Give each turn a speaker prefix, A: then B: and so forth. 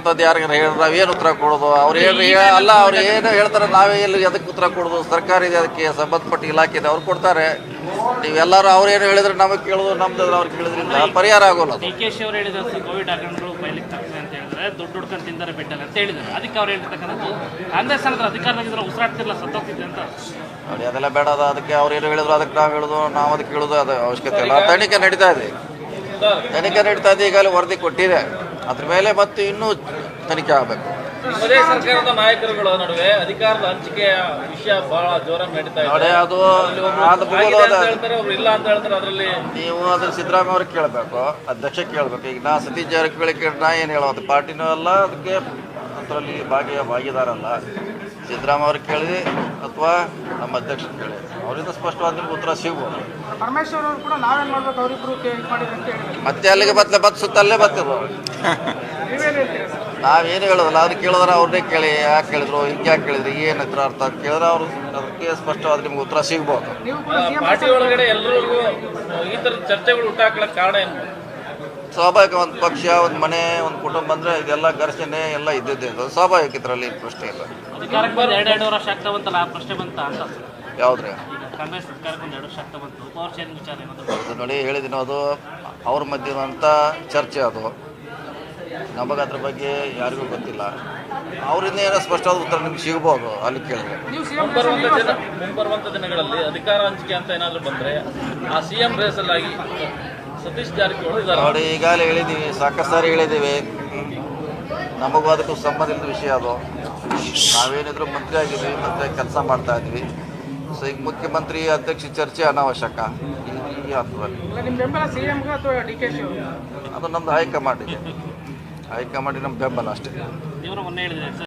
A: ಅಂತದ್ದು ಯಾರಿಗಾರ ಹೇಳಿ ನಾವೇನು ಉತ್ತರ ಕೊಡೋದು? ಅವ್ರು ಏನು ಅಲ್ಲ ಅವ್ರು ಏನು ಹೇಳ್ತಾರೆ ನಾವೇ ಎಲ್ಲಿ ಅದಕ್ಕೆ ಉತ್ತರ ಕೊಡೋದು? ಸರ್ಕಾರ ಇದೆ ಅದಕ್ಕೆ ಸಂಬಂಧಪಟ್ಟ ಇಲಾಖೆ ಇದೆ ಅವ್ರು ಕೊಡ್ತಾರೆ. ನೀವೆಲ್ಲರೂ ಅವ್ರು ಏನು ಹೇಳಿದ್ರೆ ನಮಗೆ ಕೇಳೋದು ನಮ್ದು ಅವ್ರು ಕೇಳಿದ್ರಿಂದ ಪರಿಹಾರ ಆಗೋಲ್ಲ
B: ಡಿ ಕೆ ಶಿ ಅವರು ಹೇಳಿದ್ರು ಕೋವಿಡ್ ಹಗರಣಗಳು ಬಯಲಿಗೆ ತಪ್ಪಿದೆ ಅಂತ ಹೇಳಿದ್ರೆ ದುಡ್ಡು ಹುಡ್ಕೊಂಡು ತಿಂದರೆ ಬಿಟ್ಟಲ್ಲ ಅಂತ ಹೇಳಿದ್ರು. ಅದಕ್ಕೆ ಅವ್ರು ಹೇಳ್ತಕ್ಕಂಥದ್ದು ಕಾಂಗ್ರೆಸ್ ಅಂದ್ರೆ ಅಧಿಕಾರದಾಗಿದ್ರೆ ಉಸಿರಾಡ್ತಿರಲ್ಲ ಸತ್ತೋಗ್ತಿದ್ದೆ ಅಂತ.
A: ನೋಡಿ ಅದೆಲ್ಲ ಬೇಡ ಅದು ಅದಕ್ಕೆ ಅವ್ರು ಏನು ಹೇಳಿದ್ರು ಅದಕ್ಕೆ ನಾವು ಹೇಳೋದು ನಾವು ಅದಕ್ಕೆ ಹೇಳೋದು ಅದು ಅವಶ್ಯಕತೆ ಇಲ್ಲ. ತನಿಖೆ ನಡೀತಾ ಇದೆ. ತನಿಖೆ ನಡೀತಾ ಇದೆ ಈಗಲೇ ವರದಿ ಕೊಟ್ಟಿದೆ. ಅದ್ರ ಮೇಲೆ ಮತ್ತೆ ಇನ್ನೂ ತನಿಖೆ ಆಗಬೇಕು.
C: ನಿಮ್ಮದೇ ಸರ್ಕಾರದ ನಾಯಕರುಗಳ ನಡುವೆ ಅಧಿಕಾರದ ಹಂಚಿಕೆಯ ವಿಷಯ ಬಹಳ ಜೋರಾಗಿ ನಡೀತಾ ಇದೆ.
A: ನೋಡಿ ಅದು ಅದು
C: ಆಗಿದೆ
A: ಮುಗಿದು
C: ಅಂತ ಹೇಳ್ತಾರೆ ಒಬ್ರು ಇಲ್ಲ ಅಂತ ಹೇಳ್ತಾರೆ ಅದರಲ್ಲಿ
A: ನೀವು ಅದ್ರ ಸಿದ್ದರಾಮಯ್ಯ ಅವ್ರಿಗೆ ಕೇಳಬೇಕು ಅಧ್ಯಕ್ಷ ಕೇಳಬೇಕು. ಈಗ ನಾ ಸತೀಶ್ ಜಾರಕಿಹೊಳಿ ಕೇಳಿ ನಾ ಏನು ಹೇಳೋದು? ಪಾರ್ಟಿನೂ ಅಲ್ಲ ಅದಕ್ಕೆ ಅದರಲ್ಲಿ ಭಾಗಿಯ ಭಾಗಿದಾರಲ್ಲ ಸಿದ್ದರಾಮಯ್ಯ ಅವ್ರಿಗೆ ಕೇಳಿ ಅಥವಾ ನಮ್ಮ ಅಧ್ಯಕ್ಷ ಕೇಳಿ ಅವರಿಂದ ಸ್ಪಷ್ಟವಾದ ನಿಮ್ಗೆ ಉತ್ತರ ಸಿಗ್ಬೋದು.
D: ಪರಮೇಶ್ವರ್ ಅವರು ಕೂಡ ನಾವೇನ್ ಮಾಡ್ಬೇಕು? ಅವರಿಬ್ರು
A: ಮತ್ತೆ ಅಲ್ಲಿಗೆ ಬತ್ತೆ ಬತ್ ಸುತ್ತಲ್ಲೇ
D: ನೀವೇನ್ ಹೇಳ್ತೀರಿ? ಸರ್
A: ನಾವೇನು ಹೇಳೋದಲ್ಲ ಅವ್ರು ಕೇಳಿದ್ರೆ ಅವ್ರನ್ನೇ ಕೇಳಿ ಯಾಕೆ ಕೇಳಿದ್ರು ಹಿಂಗೆ ಯಾಕೆ ಕೇಳಿದ್ರು ಏನು ಹತ್ರ ಅರ್ಥ ಅಂತ ಕೇಳಿದ್ರೆ ಅವರು ಅದಕ್ಕೆ ಸ್ಪಷ್ಟವಾದ ನಿಮ್ಗೆ ಉತ್ತರ ಸಿಗ್ಬೋದು.
D: ನೀವು
C: ಪಾರ್ಟಿ ಒಳಗಡೆ ಎಲ್ಲರಿಗೂ ಈ ಥರ ಚರ್ಚೆಗಳು ಹುಟ್ಟಾಕ್ಲಕ್ಕೆ ಕಾರಣ ಏನು?
A: ಸ್ವಾಭಾವಿಕ ಒಂದು ಪಕ್ಷ ಒಂದು ಮನೆ ಒಂದು ಕುಟುಂಬ ಅಂದರೆ ಇದೆಲ್ಲ ಘರ್ಷಣೆ ಎಲ್ಲ ಇದ್ದಿದ್ದೆ ಅದು ಸ್ವಾಭಾವಿಕ ಇದರಲ್ಲಿ ಪ್ರಶ್ನೆ ಇಲ್ಲ.
B: ಅಧಿಕಾರಕ್ಕೆ ಬಂದು ಎರಡು ಎರಡು ವರ್ಷ ಆಗ್ತಾ ಬಂತಲ್ಲ ಆ ಪ್ರಶ್ನೆ ಬಂತ ಅಂತ.
A: ಯಾವುದ್ರಿ?
B: ಈಗ ಕಾಂಗ್ರೆಸ್ ಸರ್ಕಾರಕ್ಕೆ ಒಂದು ಎರಡು ವರ್ಷ ಆಗ್ತಾ ಬಂತು. ಪವರ್ ಶೇರಿಂಗ್ ವಿಚಾರ ಏನಾದ್ರು?
A: ಅದು ನೋಡಿ ಹೇಳಿದಿನ ಅದು ಅವ್ರ ಮಧ್ಯೆ ಇರುವಂಥ ಚರ್ಚೆ ಅದು. ನಮಗೆ ಅದ್ರ ಬಗ್ಗೆ ಯಾರಿಗೂ ಗೊತ್ತಿಲ್ಲ. ಅವರಿಂದ ಏನೋ ಸ್ಪಷ್ಟವಾದ ಉತ್ತರ ನಿಮ್ಗೆ ಸಿಗ್ಬೋದು ಅಲ್ಲಿ ಕೇಳಿದ್ರೆ.
C: ಮುಂಬರುವಂತ ದಿನ ಮುಂಬರುವಂತ ದಿನಗಳಲ್ಲಿ ಅಧಿಕಾರ ಹಂಚಿಕೆ ಅಂತ ಏನಾದ್ರು ಬಂದ್ರೆ ಆ ಸಿಎಂ ರೇಸಲ್ಲಾಗಿ ಸತೀಶ್ ಜಾರಕಿಹೊಳಿ
A: ನೋಡಿ ಈಗಾಗಲೇ ಹೇಳಿದ್ದೀವಿ ಸಾಕಷ್ಟು ಸಾರಿ ಹೇಳಿದ್ದೀವಿ. ನಮಗೂ ಅದಕ್ಕೂ ಸಂಬಂಧ ಇಲ್ಲದ ವಿಷಯ ಅದು. ನಾವೇನಿದ್ರು ಮಂತ್ರಿ ಆಗಿದ್ವಿ ಮತ್ತೆ ಕೆಲಸ ಮಾಡ್ತಾ ಇದ್ವಿ. ಸೊ ಈಗ ಮುಖ್ಯಮಂತ್ರಿ ಅಧ್ಯಕ್ಷ ಚರ್ಚೆ ಅನಾವಶ್ಯಕ. ಈ- ನಮ್ದು ಹಂತದಲ್ಲಿ.
D: ಇದೆ ಹೈಕಮಾಂಡ್
A: ಅದು ನಮ್ಮದು ಹೈಕಮಾಂಡಿಗೆ ಹೈಕಮಾಂಡಿಗೆ ನಮ್ಮ ಬೆಂಬಲ ಅಷ್ಟೇ.